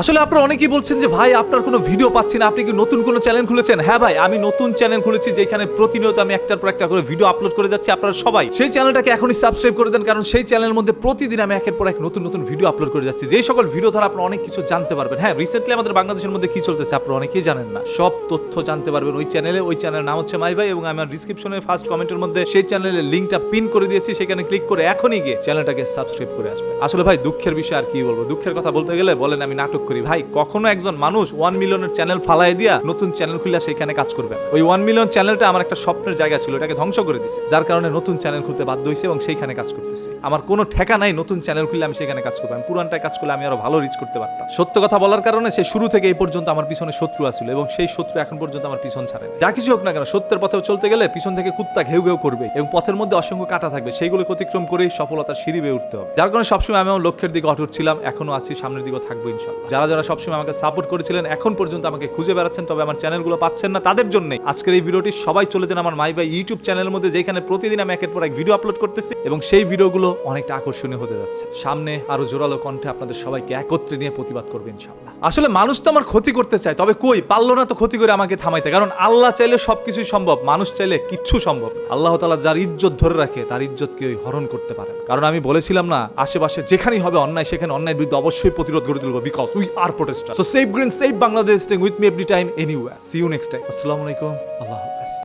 আসলে আপনারা অনেকেই বলছেন যে, ভাই, আপনার কোনো ভিডিও পাচ্ছি না। আপনি কি নতুন কোনো চ্যানেল খুলেছেন? হ্যাঁ ভাই, আমি নতুন চ্যানেল খুলেছি যেখানে প্রতিনিয়ত আমি একটার পর একটা করে ভিডিও আপলোড করে যাচ্ছি। আপনারা সবাই সেই চ্যানেলটাকে এখনই সাবস্ক্রাইব করে দেন, কারণ সেই চ্যানেলের মধ্যে প্রতিদিন আমি একের পর এক নতুন নতুন ভিডিও আপলোড করে যাচ্ছি। যে সকল ভিডিও দ্বারা আপনারা অনেক কিছু জানতে পারবেন। হ্যাঁ রিসেন্টলি আমাদের বাংলাদেশের মধ্যে কি চলতেছে আপনারা অনেকেই জানেন না। সব তথ্য জানতে পারবেন ওই চ্যানেলে। ওই চ্যানেলের নাম হচ্ছে মাই ভাই এবং আমার ডিসক্রিপশনে ফার্স্ট কমেন্টের মধ্যে সেই চ্যানেলের লিঙ্কটা পিন করে দিয়েছি। সেখানে ক্লিক করে এখনই গিয়ে চ্যানেলটাকে সাবস্ক্রাইব করে আসবে আসলে ভাই, দুঃখের বিষয় আর কি বলব? দুঃখের কথা বলতে গেলে বলেন আমি নাটক করি। ভাই, কখনো একজন মানুষ ওয়ান মিলিয়নের চ্যানেল ফালাই দিয়া নতুন চ্যানেল খুলে সেখানে কাজ করবে। ওই ওয়ান মিলিয়ন চ্যানেলটা আমার একটা স্বপ্নের জায়গা ছিল, এটাকে ধ্বংস করে দিছে। যার কারণে নতুন চ্যানেল খুলতে বাধ্য হয়েছে এবং সেইখানে কাজ করতেছি। আমার কোনো ঠেকা নাই নতুন চ্যানেল খুলে আমি সেখানে কাজ করব। আমি পুরানটায় কাজ করলে আমি আরও ভালো রিচ করতে পারতাম। সত্য কথা বলার কারণে সে শুরু থেকে এই পর্যন্ত আমার পিছনে শত্রু আছিল এবং সেই শত্রু এখন পর্যন্ত আমার পিছন ছাড়ে যা কিছু হোক না কেন, সত্যের পথে চলতে গেলে পিছন থেকে কুত্তা ঘেউ ঘেউ করবে এবং পথের মধ্যে অসংখ্য কাটা থাকবে, সেইগুলো অতিক্রম করেই সফলতার সিঁড়ি বেয়ে উঠতে হবে। যার কারণে সবসময় আমি আমার লক্ষ্যের দিকে অটুট ছিলাম, এখনও আছি, সামনের দিকে থাকব ইনশাল্লাহ। যারা যারা সবসময় আমাকে সাপোর্ট করেছিলেন, এখন পর্যন্ত আমাকে খুঁজে বেড়াচ্ছেন, তবে আমার চ্যানেলগুলো পাচ্ছেন না তাদের জন্যই আজকের এই ভিডিওটি সবাই চলে যান আমার মাই বাই ইউটিউব চ্যানেলের মধ্যে, যেখানে প্রতিদিন আমি একের পর এক ভিডিও আপলোড করতেছি, এবং সেই ভিডিওগুলো অনেকটা আকর্ষণীয় হতে যাচ্ছে। সামনে আরও জোরালো কণ্ঠে আপনাদের সবাইকে একত্রে নিয়ে প্রতিবাদ করবে ইনশাল্লাহ আসলে মানুষ তো আমার ক্ষতি করতে চায়, তবে কই? পারল না তো ক্ষতি করে আমাকে থামাইতে। কারণ আল্লাহ চাইলে সবকিছুই সম্ভব, মানুষ চাইলে কিচ্ছু সম্ভব আল্লাহ তালা যার ইজ্জত ধরে রাখে, তার ইজ্জত কেউ হরণ করতে পারে কারণ আমি বলেছিলাম না, আশেপাশে যেখানেই হবে অন্যায়, সেখানে অন্যায়ের বিরুদ্ধে অবশ্যই প্রতিরোধ গড়ে তুলবো because we are protester so safe green safe Bangladesh with me every time anyway see you next time আসসালামু আলাইকুম আল্লাহ হাফেজ